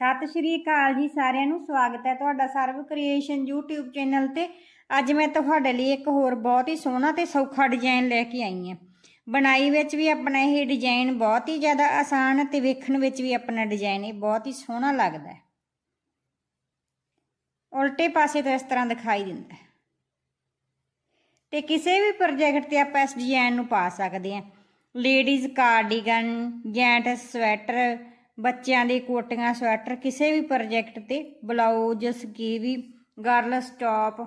ਸਤਿ ਸ਼੍ਰੀ ਅਕਾਲ ਜੀ ਸਾਰਿਆਂ ਨੂੰ, ਸਵਾਗਤ ਹੈ ਤੁਹਾਡਾ ਸਰਵ ਕ੍ਰੀਏਸ਼ਨ YouTube ਚੈਨਲ ਤੇ। ਅੱਜ ਮੈਂ ਤੁਹਾਡੇ ਲਈ ਇੱਕ ਹੋਰ ਬਹੁਤ ਹੀ ਸੋਹਣਾ ਤੇ ਸੌਖਾ ਡਿਜ਼ਾਈਨ ਲੈ ਕੇ ਆਈ ਹਾਂ। ਬਣਾਈ ਵਿੱਚ ਵੀ ਆਪਣਾ ਇਹ ਡਿਜ਼ਾਈਨ ਬਹੁਤ ਹੀ ਜ਼ਿਆਦਾ ਆਸਾਨ ਤੇ ਵੇਖਣ ਵਿੱਚ ਵੀ ਆਪਣਾ ਡਿਜ਼ਾਈਨ ਇਹ ਬਹੁਤ ਹੀ ਸੋਹਣਾ ਲੱਗਦਾ ਹੈ। ਉਲਟੇ ਪਾਸੇ ਤੋਂ ਇਸ ਤਰ੍ਹਾਂ ਦਿਖਾਈ ਦਿੰਦਾ ਹੈ। ਤੇ ਕਿਸੇ ਵੀ ਪ੍ਰੋਜੈਕਟ ਤੇ ਆਪਾਂ ਇਸ ਡਿਜ਼ਾਈਨ ਨੂੰ ਪਾ ਸਕਦੇ ਹਾਂ। ਲੇਡੀਜ਼ ਕਾਰਡੀਗਨ ਜੈਂਟਸ ਸਵੈਟਰ ਬੱਚਿਆਂ ਦੇ ਕੋਟੀਆਂ, ਸਵੈਟਰ, ਕਿਸੇ ਵੀ ਪ੍ਰੋਜੈਕਟ ਤੇ blouse, skivvy girls top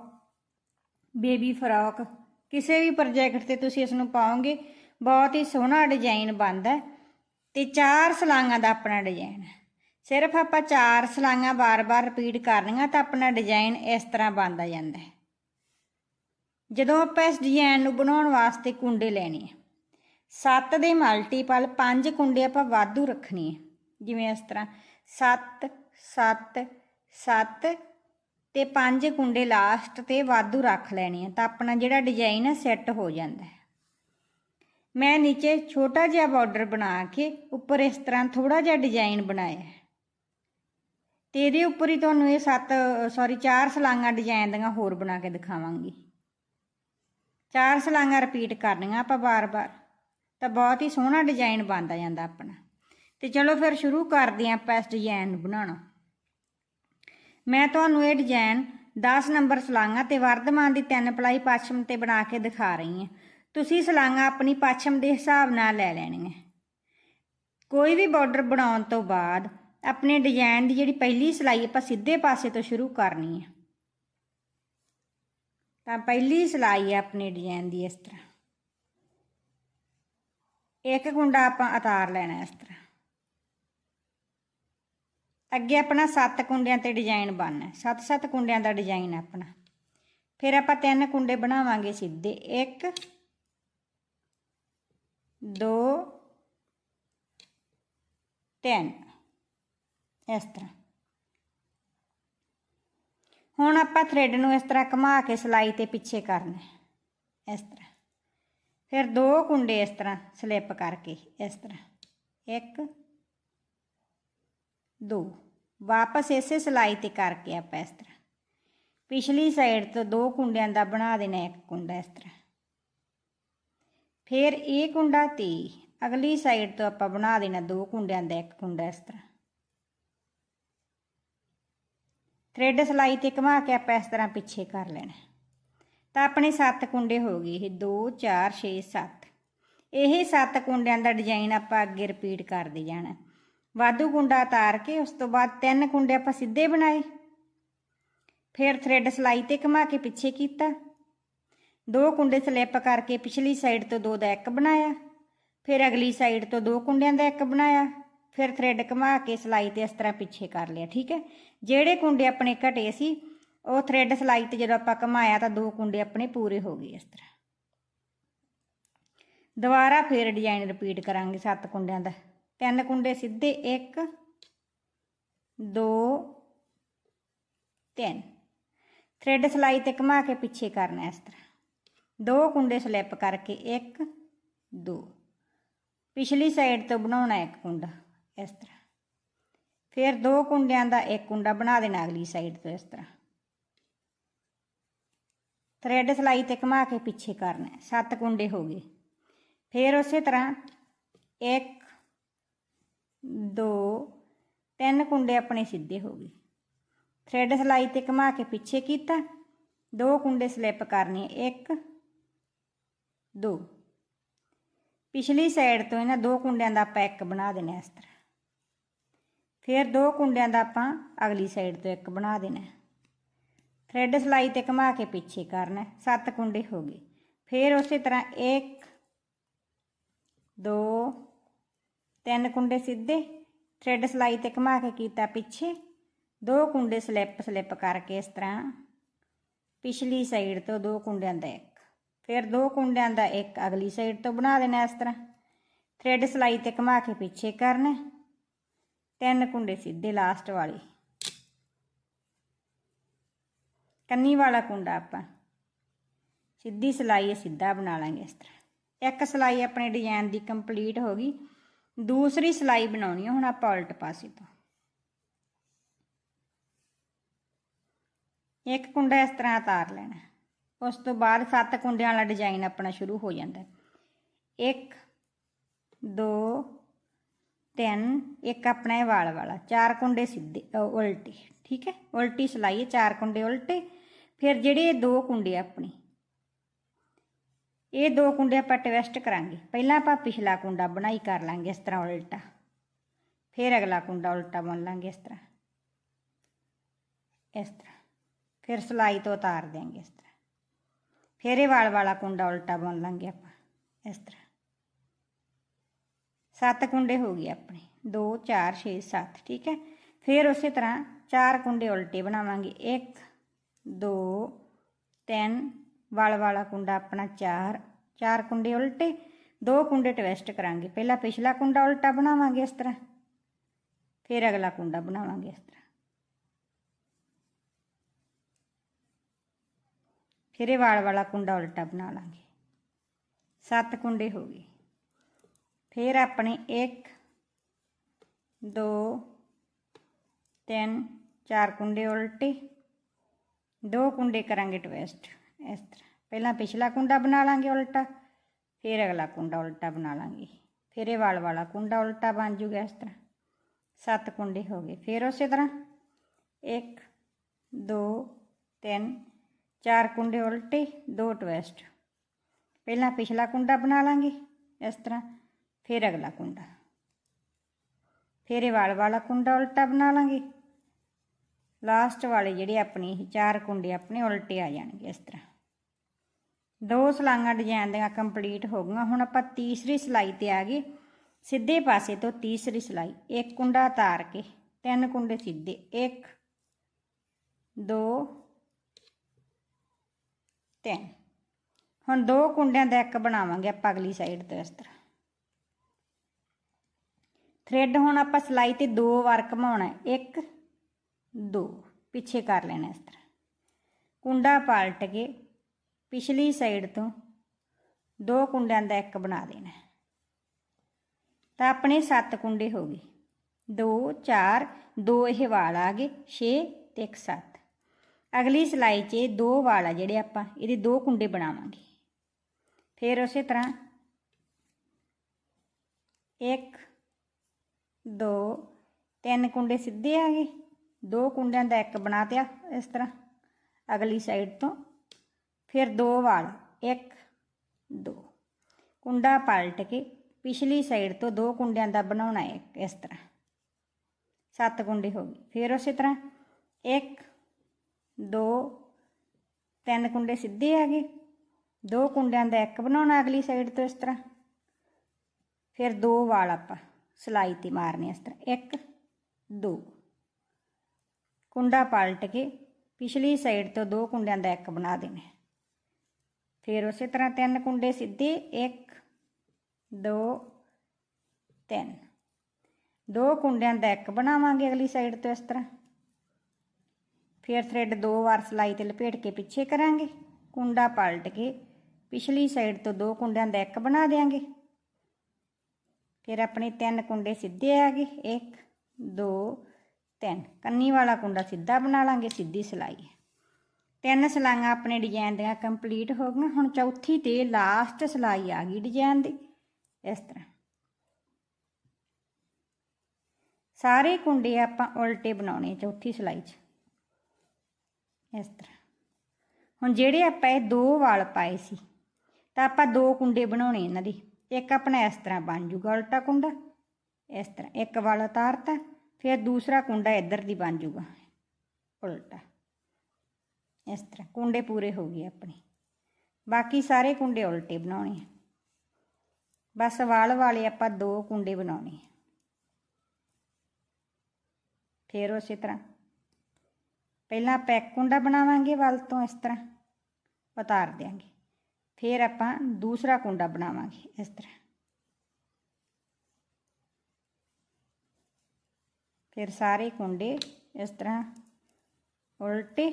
baby frock, ਕਿਸੇ ਵੀ ਪ੍ਰੋਜੈਕਟ ਤੇ ਤੁਸੀਂ ਇਸ ਨੂੰ ਪਾਓਗੇ, ਬਹੁਤ ਹੀ ਸੋਹਣਾ ਡਿਜ਼ਾਈਨ ਬਣਦਾ ਹੈ ਤੇ ਚਾਰ ਸਲਾਈਆਂ ਦਾ ਆਪਣਾ ਡਿਜ਼ਾਈਨ ਸਿਰਫ ਆਪਾਂ ਚਾਰ ਸਲਾਈਆਂ ਬਾਰ-ਬਾਰ ਰਿਪੀਟ ਕਰਨੀਆਂ ਤਾਂ ਆਪਣਾ ਡਿਜ਼ਾਈਨ ਇਸ ਤਰ੍ਹਾਂ ਬਣਦਾ ਜਾਂਦਾ ਹੈ। ਜਦੋਂ ਆਪਾਂ ਇਸ ਡਿਜ਼ਾਈਨ ਨੂੰ ਬਣਾਉਣ ਵਾਸਤੇ ਕੁੰਡੇ ਲੈਣੇ ਆ 7 ਦੇ ਮਲਟੀਪਲ 5 ਕੁੰਡੇ ਆਪਾਂ ਵਾਧੂ ਰੱਖਣੇ ਆ। ਜਿਵੇਂ ਇਸ ਤਰ੍ਹਾਂ 7 7 7 ਤੇ ਪੰਜ ਕੁੰਡੇ ਲਾਸਟ ਤੇ ਵਾਧੂ ਰੱਖ ਲੈਣੇ ਆ ਤਾਂ ਆਪਣਾ ਜਿਹੜਾ ਡਿਜ਼ਾਈਨ ਹੈ ਸੈੱਟ ਹੋ ਜਾਂਦਾ ਹੈ। ਮੈਂ ਨੀਚੇ ਛੋਟਾ ਜਿਹਾ ਬਾਰਡਰ ਬਣਾ ਕੇ ਉੱਪਰ ਇਸ ਤਰ੍ਹਾਂ ਥੋੜਾ ਜਿਹਾ ਡਿਜ਼ਾਈਨ ਬਣਾਇਆ ਹੈ। ਤੇ ਇਹਦੇ ਉੱਪਰ ਹੀ ਤੁਹਾਨੂੰ ਇਹ ਸੱਤ ਸੌਰੀ 4 ਸਲਾਈਆਂ ਡਿਜ਼ਾਈਨ ਦੀਆਂ ਹੋਰ ਬਣਾ ਕੇ ਦਿਖਾਵਾਂਗੀ। ਚਾਰ ਸਲਾਈਆਂ ਰਿਪੀਟ ਕਰਨੀਆਂ ਆਪਾਂ ਬਾਰ-ਬਾਰ ਤਾਂ ਬਹੁਤ ਹੀ ਸੋਹਣਾ ਡਿਜ਼ਾਈਨ ਬਣਦਾ ਜਾਂਦਾ ਆਪਣਾ। ਤੇ ਚਲੋ ਫਿਰ ਸ਼ੁਰੂ ਕਰਦੇ ਆਂ ਆਪਾਂ ਇਸ ਡਿਜ਼ਾਈਨ ਨੂੰ ਬਣਾਉਣਾ। ਮੈਂ ਤੁਹਾਨੂੰ ਇਹ ਡਿਜ਼ਾਈਨ 10 ਨੰਬਰ ਸਲਾਈਆਂ ਤੇ ਵਰਧਮਾਨ ਦੀ ਤਿੰਨ ਪਲਾਈ ਪੱਛਮ ਤੇ ਬਣਾ ਕੇ ਦਿਖਾ ਰਹੀ ਹਾਂ ਤੁਸੀਂ ਸਲਾਈਆਂ ਆਪਣੀ ਪੱਛਮ ਦੇ ਹਿਸਾਬ ਨਾਲ ਲੈ ਲੈਣੀਆਂ। ਕੋਈ ਵੀ ਬਾਰਡਰ ਬਣਾਉਣ ਤੋਂ ਬਾਅਦ ਆਪਣੇ ਡਿਜ਼ਾਈਨ ਦੀ ਜਿਹੜੀ ਪਹਿਲੀ ਸਲਾਈ ਆਪਾਂ ਸਿੱਧੇ ਪਾਸੇ ਤੋਂ ਸ਼ੁਰੂ ਕਰਨੀ ਹੈ ਤਾਂ ਪਹਿਲੀ ਸਲਾਈ ਹੈ ਆਪਣੇ ਡਿਜ਼ਾਈਨ ਦੀ ਇਸ ਤਰ੍ਹਾਂ। ਇੱਕ ਗੁੰਡਾ ਆਪਾਂ ਉਤਾਰ ਲੈਣਾ ਇਸ ਤਰ੍ਹਾਂ। ਅੱਗੇ ਆਪਣਾ 7 ਕੁੰਡਿਆਂ ਤੇ ਡਿਜ਼ਾਈਨ ਬਣਨਾ। 7-7 ਕੁੰਡਿਆਂ ਦਾ ਡਿਜ਼ਾਈਨ ਆਪਣਾ। ਫਿਰ ਆਪਾਂ ਤਿੰਨ ਕੁੰਡੇ ਬਣਾਵਾਂਗੇ ਸਿੱਧੇ। 1 2 3 ਇਸ ਤਰ੍ਹਾਂ। ਹੁਣ ਆਪਾਂ ਥ੍ਰੈਡ ਨੂੰ ਇਸ ਤਰ੍ਹਾਂ ਘੁਮਾ ਕੇ ਸਲਾਈ ਤੇ ਪਿੱਛੇ ਕਰਨਾ ਇਸ ਤਰ੍ਹਾਂ। ਫਿਰ ਦੋ ਕੁੰਡੇ ਇਸ ਤਰ੍ਹਾਂ ਸਲਿੱਪ ਕਰਕੇ। ਇਸ ਤਰ੍ਹਾਂ। ਇੱਕ, ਦੋ। ਵਾਪਸ ਇਸੇ ਸਲਾਈ ਤੇ ਕਰਕੇ ਆਪਾਂ ਇਸ ਤਰ੍ਹਾਂ। ਪਿਛਲੀ ਸਾਈਡ ਤੋਂ ਦੋ ਕੁੰਡਿਆਂ ਦਾ ਬਣਾ ਦੇਣਾ ਇੱਕ ਕੁੰਡਾ ਇਸ ਤਰ੍ਹਾਂ। ਫਿਰ ਇਹ ਕੁੰਡਾ ਤੇ ਅਗਲੀ ਸਾਈਡ ਤੋਂ ਆਪਾਂ ਬਣਾ ਦੇਣਾ ਦੋ ਕੁੰਡਿਆਂ ਦਾ ਇੱਕ ਕੁੰਡਾ ਇਸ ਤਰ੍ਹਾਂ। ਥ੍ਰੈਡ ਸਲਾਈ ਤੇ ਘੁਮਾ ਕੇ ਆਪਾਂ ਇਸ ਤਰ੍ਹਾਂ ਪਿੱਛੇ ਕਰ ਲੈਣਾ। ਤਾਂ ਆਪਣੇ 7 ਕੁੰਡੇ ਹੋ ਗਏ ਇਹ 2 4 6 7 ਇਹ 7 ਕੁੰਡਿਆਂ ਦਾ ਡਿਜ਼ਾਈਨ ਆਪਾਂ ਅੱਗੇ ਰਿਪੀਟ ਕਰਦੇ ਜਾਣਾ। ਵਾਧੂ ਕੁੰਡਾ ਉਤਾਰ ਕੇ ਉਸ ਤੋਂ ਬਾਅਦ ਤਿੰਨ ਕੁੰਡੇ ਆਪਾਂ ਸਿੱਧੇ ਬਣਾਏ। ਫਿਰ ਥ੍ਰੈਡ ਸਲਾਈ ਤੇ ਘੁਮਾ ਕੇ ਪਿੱਛੇ ਕੀਤਾ। ਦੋ ਕੁੰਡੇ ਸਲਿੱਪ ਕਰਕੇ ਪਿਛਲੀ ਸਾਈਡ ਤੋਂ ਦੋ ਦਾ ਇੱਕ ਬਣਾਇਆ। ਫਿਰ ਅਗਲੀ ਸਾਈਡ ਤੋਂ ਦੋ ਕੁੰਡਿਆਂ ਦਾ ਇੱਕ ਬਣਾਇਆ। ਫਿਰ ਥ੍ਰੈਡ ਘੁਮਾ ਕੇ ਸਲਾਈ ਤੇ ਇਸ ਤਰ੍ਹਾਂ ਪਿੱਛੇ ਕਰ ਲਿਆ, ਠੀਕ ਹੈ? ਜਿਹੜੇ ਕੁੰਡੇ ਆਪਣੇ ਘਟੇ ਸੀ, ਉਹ ਥ੍ਰੈਡ ਸਲਾਈ ਤੇ ਜਦੋਂ ਆਪਾਂ ਘਮਾਇਆ ਤਾਂ ਦੋ ਕੁੰਡੇ ਆਪਣੇ ਪੂਰੇ ਹੋ ਗਏ ਇਸ ਤਰ੍ਹਾਂ। ਦੁਬਾਰਾ ਫਿਰ ਡਿਜ਼ਾਈਨ ਰਿਪੀਟ ਕਰਾਂਗੇ ਸੱਤ ਕੁੰਡਿਆਂ ਦਾ। ਤਿੰਨ ਕੁੰਡੇ ਸਿੱਧੇ 1 2 3 ਥ੍ਰੈਡ ਸਲਾਈ ਤੇ ਘੁਮਾ ਕੇ ਪਿੱਛੇ ਕਰਨਾ ਇਸ ਤਰ੍ਹਾਂ। ਦੋ ਕੁੰਡੇ ਸਲਿੱਪ ਕਰਕੇ 1 2 ਪਿਛਲੀ ਸਾਈਡ ਤੋਂ ਬਣਾਉਣਾ ਇੱਕ ਕੁੰਡਾ, ਇਸ ਤਰ੍ਹਾਂ। ਫਿਰ ਦੋ ਕੁੰਡਿਆਂ ਦਾ ਇੱਕ ਕੁੰਡਾ ਬਣਾ ਦੇਣਾ ਅਗਲੀ ਸਾਈਡ ਤੋਂ ਇਸ ਤਰ੍ਹਾਂ। ਥ੍ਰੈਡ ਸਲਾਈ ਤੇ ਘੁਮਾ ਕੇ ਪਿੱਛੇ ਕਰਨਾ, ਸੱਤ ਕੁੰਡੇ ਹੋ ਗਏ। ਫਿਰ ਉਸੇ ਤਰ੍ਹਾਂ 1 ਦੋ, ਤਿੰਨ ਕੁੰਡੇ ਆਪਣੇ ਸਿੱਧੇ ਹੋ ਗਏ। ਥ੍ਰੈਡ ਸਲਾਈ ਤੇ ਘੁਮਾ ਕੇ ਪਿੱਛੇ ਕੀਤਾ। ਦੋ ਕੁੰਡੇ ਸਲਿੱਪ ਕਰਨੇ 1 2 ਪਿਛਲੀ ਸਾਈਡ ਤੋਂ ਇਹਨਾਂ ਦੋ ਕੁੰਡਿਆਂ ਦਾ ਆਪਾਂ ਇੱਕ ਬਣਾ ਦੇਣਾ ਇਸ ਤਰ੍ਹਾਂ। ਫਿਰ ਦੋ ਕੁੰਡਿਆਂ ਦਾ ਆਪਾਂ ਅਗਲੀ ਸਾਈਡ ਤੋਂ ਇੱਕ ਬਣਾ ਦੇਣਾ। ਥ੍ਰੈਡ ਸਲਾਈ ਤੇ ਘੁਮਾ ਕੇ ਪਿੱਛੇ ਕਰਨਾ, ਸੱਤ ਕੁੰਡੇ ਹੋ ਗਏ। ਫਿਰ ਉਸੇ ਤਰ੍ਹਾਂ 1 2 ਤਿੰਨ ਕੁੰਡੇ ਸਿੱਧੇ, ਥ੍ਰੈਡ ਸਲਾਈ ਤੇ ਘੁਮਾ ਕੇ ਕੀਤਾ ਪਿੱਛੇ, ਦੋ ਕੁੰਡੇ ਸਲਿੱਪ ਸਲਿੱਪ ਕਰਕੇ ਇਸ ਤਰ੍ਹਾਂ। ਪਿਛਲੀ ਸਾਈਡ ਤੋਂ ਦੋ ਕੁੰਡਿਆਂ ਦਾ ਇੱਕ, ਫਿਰ ਦੋ ਕੁੰਡਿਆਂ ਦਾ ਇੱਕ ਅਗਲੀ ਸਾਈਡ ਤੋਂ ਬਣਾ ਦੇਣਾ ਇਸ ਤਰ੍ਹਾਂ। ਥ੍ਰੈਡ ਸਲਾਈ ਤੇ ਘੁਮਾ ਕੇ ਪਿੱਛੇ ਕਰਨਾ, ਤਿੰਨ ਕੁੰਡੇ ਸਿੱਧੇ ਲਾਸਟ ਵਾਲੇ। ਕੰਨੀ ਵਾਲਾ ਕੁੰਡਾ ਆਪਾਂ, ਸਿੱਧੀ ਸਲਾਈ ਸਿੱਧਾ ਬਣਾ ਲਾਂਗੇ ਇਸ ਤਰ੍ਹਾਂ। ਇੱਕ ਸਲਾਈ ਆਪਣੇ ਡਿਜ਼ਾਈਨ ਦੀ ਕੰਪਲੀਟ ਹੋ ਗਈ। ਦੂਸਰੀ ਸਲਾਈ ਬਣਾਉਣੀ ਹੈ ਹੁਣ ਆਪਾਂ ਉਲਟ ਪਾਸੇ ਤੋਂ। ਇੱਕ ਕੁੰਡਾ ਇਸ ਤਰ੍ਹਾਂ ਉਤਾਰ ਲੈਣਾ। ਉਸ ਤੋਂ ਬਾਅਦ ਸੱਤ ਕੁੰਡਿਆਂ ਵਾਲਾ ਡਿਜ਼ਾਈਨ ਆਪਣਾ ਸ਼ੁਰੂ ਹੋ ਜਾਂਦਾ। ਹੈ 1 2 3 ਇੱਕ ਆਪਣਾ ਇਹ ਵਾਲ ਵਾਲਾ। ਚਾਰ ਕੁੰਡੇ ਸਿੱਧੇ ਉਲਟੇ, ਠੀਕ ਹੈ? ਉਲਟੀ ਸਲਾਈ ਚਾਰ ਕੁੰਡੇ ਉਲਟੇ। ਫਿਰ ਜਿਹੜੇ ਦੋ ਕੁੰਡੇ ਆਪਣੀ ਇਹ ਦੋ ਕੁੰਡੇ ਆਪਾਂ ਟਵਿਸਟ ਕਰਾਂਗੇ। ਪਹਿਲਾਂ ਆਪਾਂ ਪਿਛਲਾ ਕੁੰਡਾ ਬਣਾਈ ਕਰ ਲਾਂਗੇ ਇਸ ਤਰ੍ਹਾਂ ਉਲਟਾ। ਫਿਰ ਅਗਲਾ ਕੁੰਡਾ ਉਲਟਾ ਬੁਣ ਲਾਂਗੇ ਇਸ ਤਰ੍ਹਾਂ। ਇਸ ਤਰ੍ਹਾਂ। ਫਿਰ ਸਲਾਈ ਤੋਂ ਉਤਾਰ ਦਿਆਂਗੇ ਇਸ ਤਰ੍ਹਾਂ। ਫਿਰ ਇਹ ਵਾਲ ਵਾਲਾ ਕੁੰਡਾ ਉਲਟਾ ਬੁਣ ਲਾਂਗੇ ਆਪਾਂ। ਇਸ ਤਰ੍ਹਾਂ। ਸੱਤ ਕੁੰਡੇ ਹੋ ਗਏ ਆਪਣੇ। 2 4 6 7 ਠੀਕ ਹੈ। ਫਿਰ ਉਸੇ ਤਰ੍ਹਾਂ ਚਾਰ ਕੁੰਡੇ ਉਲਟੇ ਬਣਾਵਾਂਗੇ। 1 2 3 ਵਾਲ ਵਾਲਾ ਕੁੰਡਾ ਆਪਣਾ 4 ਚਾਰ ਕੁੰਡੇ ਉਲਟੇ, ਦੋ ਕੁੰਡੇ ਟਵਿਸਟ ਕਰਾਂਗੇ। ਪਹਿਲਾਂ ਪਿਛਲਾ ਕੁੰਡਾ ਉਲਟਾ ਬਣਾਵਾਂਗੇ ਇਸ ਤਰ੍ਹਾਂ, ਫਿਰ ਅਗਲਾ ਕੁੰਡਾ ਬਣਾਵਾਂਗੇ ਇਸ ਤਰ੍ਹਾਂ। ਫਿਰ ਇਹ ਵਾਲ ਵਾਲਾ ਕੁੰਡਾ ਉਲਟਾ ਬਣਾ ਲਾਂਗੇ। ਸੱਤ ਕੁੰਡੇ ਹੋ ਗਏ। ਫਿਰ ਆਪਣੇ 1 2 3 ਚਾਰ ਕੁੰਡੇ ਉਲਟੇ, ਦੋ ਕੁੰਡੇ ਕਰਾਂਗੇ ਟਵਿਸਟ। ਇਸ ਤਰ੍ਹਾਂ। ਪਹਿਲਾਂ ਪਿਛਲਾ ਕੁੰਡਾ ਬਣਾ ਲਾਂਗੇ ਉਲਟਾ, ਫਿਰ ਅਗਲਾ ਕੁੰਡਾ ਉਲਟਾ ਬਣਾ ਲਾਂਗੇ। ਫਿਰ ਇਹ ਵਾਲ ਵਾਲਾ ਕੁੰਡਾ ਉਲਟਾ ਬਣ ਜੂਗਾ ਇਸ ਤਰ੍ਹਾਂ। ਸੱਤ ਕੁੰਡੇ ਹੋ ਗਏ। ਫਿਰ ਉਸੇ ਤਰ੍ਹਾਂ 1 2 3 ਚਾਰ ਕੁੰਡੇ ਉਲਟੇ, ਦੋ ਟਵਿਸਟ। ਪਹਿਲਾਂ ਪਿਛਲਾ ਕੁੰਡਾ ਬਣਾ ਲਾਂਗੇ ਇਸ ਤਰ੍ਹਾਂ, ਫਿਰ ਅਗਲਾ ਕੁੰਡਾ। ਫਿਰ ਇਹ ਵਾਲ ਵਾਲਾ ਕੁੰਡਾ ਉਲਟਾ ਬਣਾ ਲਾਂਗੇ। ਲਾਸਟ ਵਾਲੇ ਜਿਹੜੇ ਆਪਣੇ ਇਹ ਚਾਰ ਕੁੰਡੇ ਆਪਣੇ ਉਲਟੇ ਆ ਜਾਣਗੇ ਇਸ ਤਰ੍ਹਾਂ। ਦੋ ਸਲਾਈਆਂ ਡਿਜ਼ਾਈਨ ਦੀਆਂ ਕੰਪਲੀਟ ਹੋ ਗਈਆਂ। ਹੁਣ ਆਪਾਂ ਤੀਸਰੀ ਸਲਾਈ ਤੇ ਆ ਗਏ। ਸਿੱਧੇ ਪਾਸੇ ਤੋਂ ਤੀਸਰੀ ਸਲਾਈ। ਇੱਕ ਕੁੰਡਾ ਤਾਰ ਕੇ, ਤਿੰਨ ਕੁੰਡੇ ਸਿੱਧੇ। ਇੱਕ, ਦੋ, ਤਿੰਨ। ਹੁਣ ਦੋ ਕੁੰਡਿਆਂ ਦਾ ਇੱਕ ਬਣਾਵਾਂਗੇ ਆਪਾਂ ਅਗਲੀ ਸਾਈਡ ਤੋਂ ਇਸ ਤਰ੍ਹਾਂ। ਥ੍ਰੈਡ ਹੁਣ ਆਪਾਂ ਸਲਾਈ ਤੇ ਦੋ ਵਾਰ ਘਮਾਉਣਾ ਹੈ। ਇੱਕ ਦੋ, ਪਿੱਛੇ ਕਰ ਲੈਣਾ ਇਸ ਤਰ੍ਹਾਂ। ਕੁੰਡਾ ਪਲਟ ਕੇ ਪਿਛਲੀ ਸਾਈਡ ਤੋਂ ਦੋ ਕੁੰਡਿਆਂ ਦਾ ਇੱਕ ਬਣਾ ਦੇਣਾ ਤਾਂ ਆਪਣੇ 7 ਕੁੰਡੇ ਹੋ ਗਏ। 2 4 2 ਇਹ ਵਾਲ ਆ ਗਏ 6 ਤੇ 1 7 ਅਗਲੀ ਸਲਾਈ 'ਚ ਇਹ ਦੋ ਵਾਲ ਆ ਜਿਹੜੇ ਆਪਾਂ ਇਹਦੇ ਦੋ ਕੁੰਡੇ ਬਣਾਵਾਂਗੇ। ਫਿਰ ਉਸੇ ਤਰ੍ਹਾਂ 1 2 ਤਿੰਨ ਕੁੰਡੇ ਸਿੱਧੇ ਆ ਗਏ। ਦੋ ਕੁੰਡਿਆਂ ਦਾ ਇੱਕ ਬਣਾ ਤਿਆ ਇਸ ਤਰ੍ਹਾਂ, ਅਗਲੀ ਸਾਈਡ ਤੋਂ। ਫਿਰ ਦੋ ਵਾਲ 1 2 ਕੁੰਡਾ ਪਲਟ ਕੇ ਪਿਛਲੀ ਸਾਈਡ ਤੋਂ ਦੋ ਕੁੰਡਿਆਂ ਦਾ ਬਣਾਉਣਾ ਹੈ ਇਸ ਤਰ੍ਹਾਂ। ਸੱਤ ਕੁੰਡੇ ਹੋ ਗਏ। ਫਿਰ ਉਸੇ ਤਰ੍ਹਾਂ 1 2 ਤਿੰਨ ਕੁੰਡੇ ਸਿੱਧੇ ਆ ਗਏ। ਦੋ ਕੁੰਡਿਆਂ ਦਾ ਇੱਕ ਬਣਾਉਣਾ ਅਗਲੀ ਸਾਈਡ ਤੋਂ ਇਸ ਤਰ੍ਹਾਂ। ਫਿਰ ਦੋ ਵਾਲ ਆਪਾਂ ਸਲਾਈ ਤੇ ਮਾਰਨੇ ਇਸ ਤਰ੍ਹਾਂ। ਇੱਕ ਕੁੰਡਾ ਪਲਟ ਕੇ ਪਿਛਲੀ ਸਾਈਡ ਤੋਂ ਦੋ ਕੁੰਡਿਆਂ ਦਾ ਇੱਕ ਬਣਾ ਦੇਣਾ ਫਿਰ ਉਸੇ ਤਰ੍ਹਾਂ ਤਿੰਨ ਕੁੰਡੇ ਸਿੱਧੇ 1 2 3 ਦੋ ਕੁੰਡਿਆਂ ਦਾ ਇੱਕ ਬਣਾਵਾਂਗੇ ਅਗਲੀ ਸਾਈਡ ਤੋਂ ਇਸ ਤਰ੍ਹਾਂ। ਫਿਰ ਥ੍ਰੈਡ ਦੋ ਵਾਰ ਸਲਾਈ ਤੇ ਲਪੇਟ ਕੇ ਪਿੱਛੇ ਕਰਾਂਗੇ। ਕੁੰਡਾ ਪਲਟ ਕੇ ਪਿਛਲੀ ਸਾਈਡ ਤੋਂ ਦੋ ਕੁੰਡਿਆਂ ਦਾ ਇੱਕ ਬਣਾ ਦੇਾਂਗੇ ਫਿਰ ਆਪਣੇ ਤਿੰਨ ਕੁੰਡੇ ਸਿੱਧੇ ਆ ਗਏ। 1 2 3 ਕੰਨੀ ਵਾਲਾ ਕੁੰਡਾ ਸਿੱਧਾ ਬਣਾ ਲਾਂਗੇ, ਸਿੱਧੀ ਸਲਾਈ। ਤਿੰਨ ਸਲਾਈਆਂ ਆਪਣੇ ਡਿਜ਼ਾਈਨ ਦੀਆਂ ਕੰਪਲੀਟ ਹੋ ਗਈਆਂ। ਹੁਣ ਚੌਥੀ ਤੇ ਲਾਸਟ ਸਲਾਈ ਆ ਗਈ ਡਿਜ਼ਾਈਨ ਦੀ। ਇਸ ਤਰ੍ਹਾਂ। ਸਾਰੇ ਕੁੰਡੇ ਆਪਾਂ ਉਲਟੇ ਬਣਾਉਣੇ ਚੌਥੀ ਸਲਾਈ 'ਚ। ਇਸ ਤਰ੍ਹਾਂ। ਹੁਣ ਜਿਹੜੇ ਆਪਾਂ ਇਹ ਦੋ ਵਾਲ ਪਾਏ ਸੀ, ਤਾਂ ਆਪਾਂ ਦੋ ਕੁੰਡੇ ਬਣਾਉਣੇ ਇਹਨਾਂ ਦੇ। ਇੱਕ ਆਪਣਾ ਇਸ ਤਰ੍ਹਾਂ ਬਣ ਜੂਗਾ ਉਲਟਾ ਕੁੰਡਾ। ਇਸ ਤਰ੍ਹਾਂ। ਇੱਕ ਵਾਲ ਉਤਾਰਤਾ। ਫਿਰ ਦੂਸਰਾ ਕੁੰਡਾ ਇੱਧਰ ਦੀ ਬਣ ਜੂਗਾ ਉਲਟਾ। ਇਸ ਤਰ੍ਹਾਂ। ਕੁੰਡੇ ਪੂਰੇ ਹੋ ਗਏ ਆਪਣੇ। ਬਾਕੀ ਸਾਰੇ ਕੁੰਡੇ ਉਲਟੇ ਬਣਾਉਣੇ ਆ। ਬਸ ਵਾਲ ਵਾਲੇ ਆਪਾਂ ਦੋ ਕੁੰਡੇ ਬਣਾਉਣੇ ਆ। ਫਿਰ ਉਸੇ ਤਰ੍ਹਾਂ। ਪਹਿਲਾਂ ਆਪਾਂ ਇੱਕ ਕੁੰਡਾ ਬਣਾਵਾਂਗੇ ਵੱਲ ਤੋਂ ਇਸ ਤਰ੍ਹਾਂ। ਉਤਾਰ ਦਿਆਂਗੇ। ਫਿਰ ਆਪਾਂ ਦੂਸਰਾ ਕੁੰਡਾ ਬਣਾਵਾਂਗੇ ਇਸ ਤਰ੍ਹਾਂ। ਫਿਰ ਸਾਰੇ ਕੁੰਡੇ ਇਸ ਤਰ੍ਹਾਂ ਉਲਟੇ।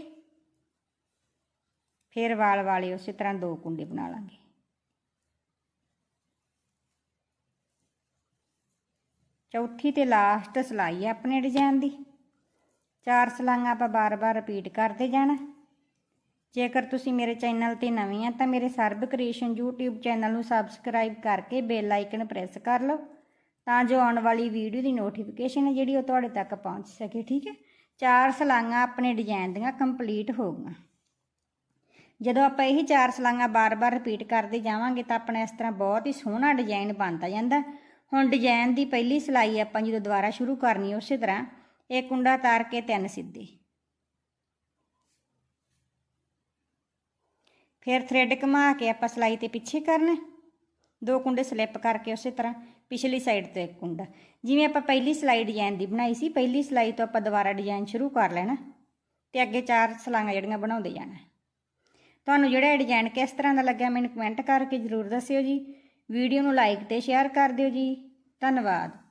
ਫਿਰ ਵਾਲ ਵਾਲੇ ਉਸੇ ਤਰ੍ਹਾਂ ਦੋ ਕੁੰਡੇ ਬਣਾ ਲਾਂਗੇ। ਚੌਥੀ ਤੇ ਲਾਸਟ ਸਲਾਈ ਹੈ ਆਪਣੇ ਡਿਜ਼ਾਈਨ ਦੀ। ਚਾਰ ਸਲਾਈਆਂ ਆਪਾਂ ਬਾਰ-ਬਾਰ ਰਿਪੀਟ ਕਰਦੇ ਜਾਣਾ। ਜੇਕਰ ਤੁਸੀਂ ਮੇਰੇ ਚੈਨਲ ਤੇ ਨਵੇਂ ਆ ਤਾਂ ਮੇਰੇ ਸਰਬ ਕ੍ਰੀਏਸ਼ਨ YouTube ਚੈਨਲ ਨੂੰ ਸਬਸਕ੍ਰਾਈਬ ਕਰਕੇ ਬੈਲ ਆਈਕਨ ਪ੍ਰੈਸ ਕਰ ਲਓ। ਤਾਂ ਜੋ ਆਉਣ ਵਾਲੀ ਵੀਡੀਓ ਦੀ ਨੋਟੀਫਿਕੇਸ਼ਨ ਹੈ ਜਿਹੜੀ ਉਹ ਤੁਹਾਡੇ ਤੱਕ ਪਹੁੰਚ ਸਕੇ, ਠੀਕ ਹੈ? ਚਾਰ ਸਲਾਈਆਂ ਆਪਣੇ ਡਿਜ਼ਾਈਨ ਦੀਆਂ ਕੰਪਲੀਟ ਹੋ ਗਈਆਂ। ਜਦੋਂ ਆਪਾਂ ਇਹੀ ਚਾਰ ਸਲਾਈਆਂ ਬਾਰ-ਬਾਰ ਰਿਪੀਟ ਕਰਦੇ ਜਾਵਾਂਗੇ ਤਾਂ ਆਪਣਾ ਇਸ ਤਰ੍ਹਾਂ ਬਹੁਤ ਹੀ ਸੋਹਣਾ ਡਿਜ਼ਾਈਨ ਬਣਦਾ ਜਾਂਦਾ। ਹੁਣ ਡਿਜ਼ਾਈਨ ਦੀ ਪਹਿਲੀ ਸਲਾਈ ਆਪਾਂ ਜਦੋਂ ਦੁਬਾਰਾ ਸ਼ੁਰੂ ਕਰਨੀ ਉਸੇ ਤਰ੍ਹਾਂ ਇਹ ਕੁੰਡਾ ਤਾਰ ਕੇ ਤਿੰਨ ਸਿੱਧੇ। ਫਿਰ ਥ੍ਰੈਡ ਘੁਮਾ ਕੇ ਆਪਾਂ ਸਲਾਈ ਤੇ ਪਿੱਛੇ ਕਰਨਾ ਦੋ ਕੁੰਡੇ ਸਲਿੱਪ ਕਰਕੇ ਉਸੇ ਤਰ੍ਹਾਂ ਪਿਛਲੀ ਸਾਈਡ ਤੋਂ ਇੱਕ ਕੁੰਡਾ। ਜਿਵੇਂ ਆਪਾਂ ਪਹਿਲੀ ਸਲਾਈ ਡਿਜ਼ਾਈਨ ਦੀ ਬਣਾਈ ਸੀ, ਪਹਿਲੀ ਸਲਾਈ ਤੋਂ ਆਪਾਂ ਦੁਬਾਰਾ ਡਿਜ਼ਾਈਨ ਸ਼ੁਰੂ ਕਰ ਲੈਣਾ ਤੇ ਅੱਗੇ ਚਾਰ ਸਲਾਈਆਂ ਜਿਹੜੀਆਂ ਬਣਾਉਂਦੇ ਜਾਣਾ। ਤੁਹਾਨੂੰ ਜਿਹੜਾ ਡਿਜ਼ਾਈਨ ਕਿਸ ਤਰ੍ਹਾਂ ਦਾ ਲੱਗਿਆ ਮੈਨੂੰ ਕਮੈਂਟ ਕਰਕੇ ਜ਼ਰੂਰ ਦੱਸਿਓ ਜੀ। ਵੀਡੀਓ ਨੂੰ ਲਾਈਕ ਤੇ ਸ਼ੇਅਰ ਕਰ ਦਿਓ ਜੀ। ਧੰਨਵਾਦ।